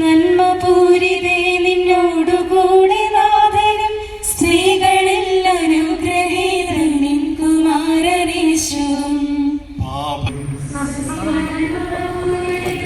നന്മ പൂരിതേ നിന്നോടുകൂടെ നാഥനും സ്ത്രീകളിൽ അനുഗ്രഹീതനിൻ കുമാരനേശുവും. മേരി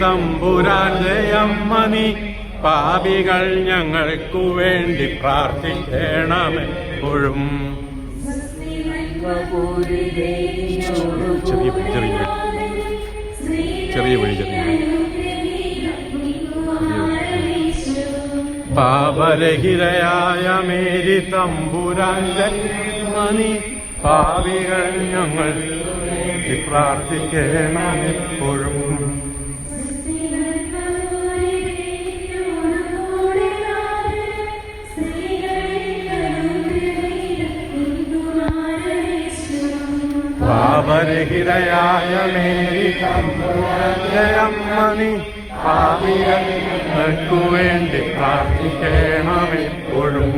തമ്പുരാന്റെ ജയമ്മനി പാപികൾ ഞങ്ങൾക്കു വേണ്ടി പ്രാർത്ഥിക്കണമെപ്പോഴും ചെറിയ ചെറിയ ചെറിയ വഴി ചെറിയ. പാപരഹിതയായ മേരി തമ്പുരാന്റെ മണി പാവികൾ ഞങ്ങൾ വേണ്ടി പ്രാർത്ഥിക്കണമെപ്പോഴും പാപരഹിതയായ മേരി തമ്പുരാന്റെ പാപികൾക്കു വേണ്ടി പ്രാർത്ഥിക്കണമെപ്പോഴും.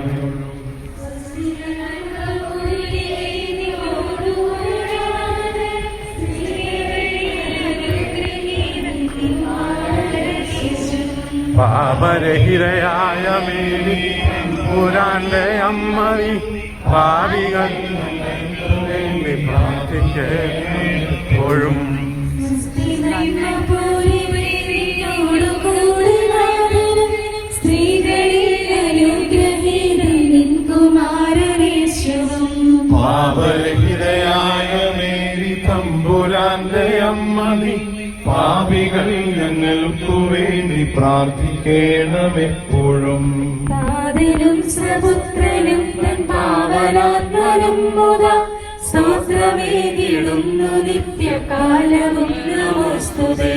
പാപരഹിതയായ മേരി പുരാന്റെ അമ്മവി ഭാവികൾ വേണ്ടി കുമാരനേശുവും പാപരഹിതയായ മേരി തമ്പുരാന്റെ അമ്മവി പാപികൾ ഞങ്ങൾക്കു വേണ്ടി പ്രാർത്ഥിക്കണമെപ്പോഴും. പാതനും സപുത്രനും തൻ പാവനാത്മനും മുത. സ്തോത്രമേകിടുന്നു നിത്യകാലവും നമോസ്തുതേ.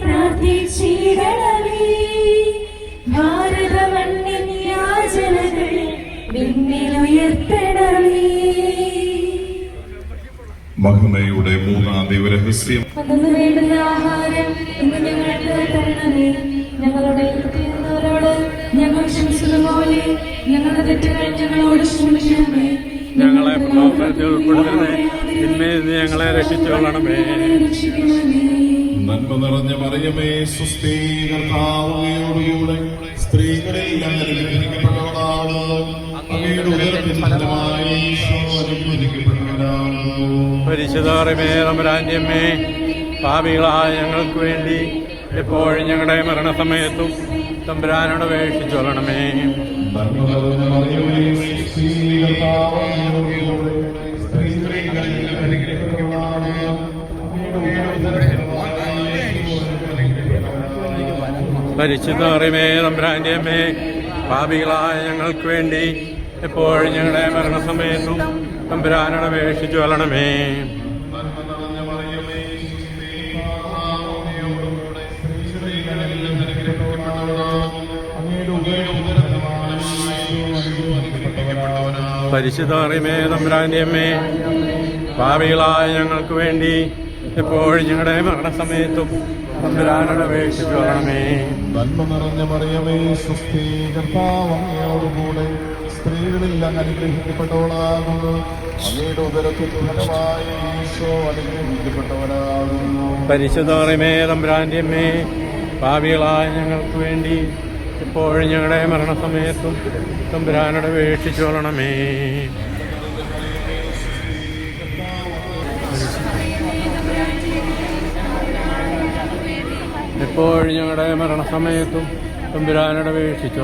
പ്രാർത്ഥിച്ചിടണമേ. ഭാരതമണ്ണിൻ യാചനകൾ മഹിമയുടെ മൂന്നാം ദൈവരഹസ്യം വേണ്ടുന്ന ആഹാരം ഇന്ന് ഞങ്ങൾക്ക് തരണമേ. ഞങ്ങളുടെ ഞങ്ങളുടെ തെറ്റുകൾ ഞങ്ങളോട് ക്ഷമിക്കണമേ. ഞങ്ങളെ പ്രലോഭനത്തിൽ ഉൾപ്പെടുത്തരുതേ. തിന്മയിൽ നിന്ന് ഞങ്ങളെ രക്ഷിച്ചുകൊള്ളണമേ നന്മ നിറഞ്ഞ മറിയമേ സുസ്ഥീ സ്ത്രീകളെ സ്ത്രീകളിൽ അങ്ങയുടെ ഫലമായി പരിശുദ്ധമേ തമ്പുരാന്റമ്മേ പാപികളായ ഞങ്ങൾക്ക് വേണ്ടി എപ്പോഴും ഞങ്ങളുടെ മരണസമയത്തും തമ്പുരാനോട് അപേക്ഷിച്ചോളണമേ. നന്മ അറിമേ തമ്പുരാന്റെ അമ്മേ പാപികളായ ഞങ്ങൾക്ക് വേണ്ടി എപ്പോഴും ഞങ്ങളുടെ മരണസമയത്തും തമ്പുരാനോട് അപേക്ഷിച്ചു കൊള്ളണമേ പരിശുദ്ധമേ തമ്പുരാന്റെ അമ്മേ പാവികളായ ഞങ്ങൾക്ക് വേണ്ടി എപ്പോഴും ഞങ്ങളുടെ മരണസമയത്തും തമ്പുരാനോട് അപേക്ഷിച്ചു കൊള്ളണമേ നന്മ നിറഞ്ഞ മറിയമേ സുസ്ഥീ കർത്താവങ്ങയോടുകൂടെ സ്ത്രീകളിൽ അങ്ങ് അനുഗ്രഹിക്കപ്പെട്ടവളാകുന്നു. അങ്ങയുടെ ഉദരത്തിൽ ഫലമായി ഈശോ അനുഗ്രഹിക്കപ്പെട്ടവനാകുന്നു. പരിശുദ്ധമേ തമ്പുരാന്റെ അമ്മേ പാവികളായ ഞങ്ങൾക്ക് വേണ്ടി എപ്പോഴും ഞങ്ങളുടെ മരണസമയത്തും തമ്പുരാനോട് വേഷിച്ചോളണമേ ഇപ്പോഴും ഞങ്ങളുടെ മരണസമയത്തും തമ്പുരാനോട് അപേക്ഷിച്ചു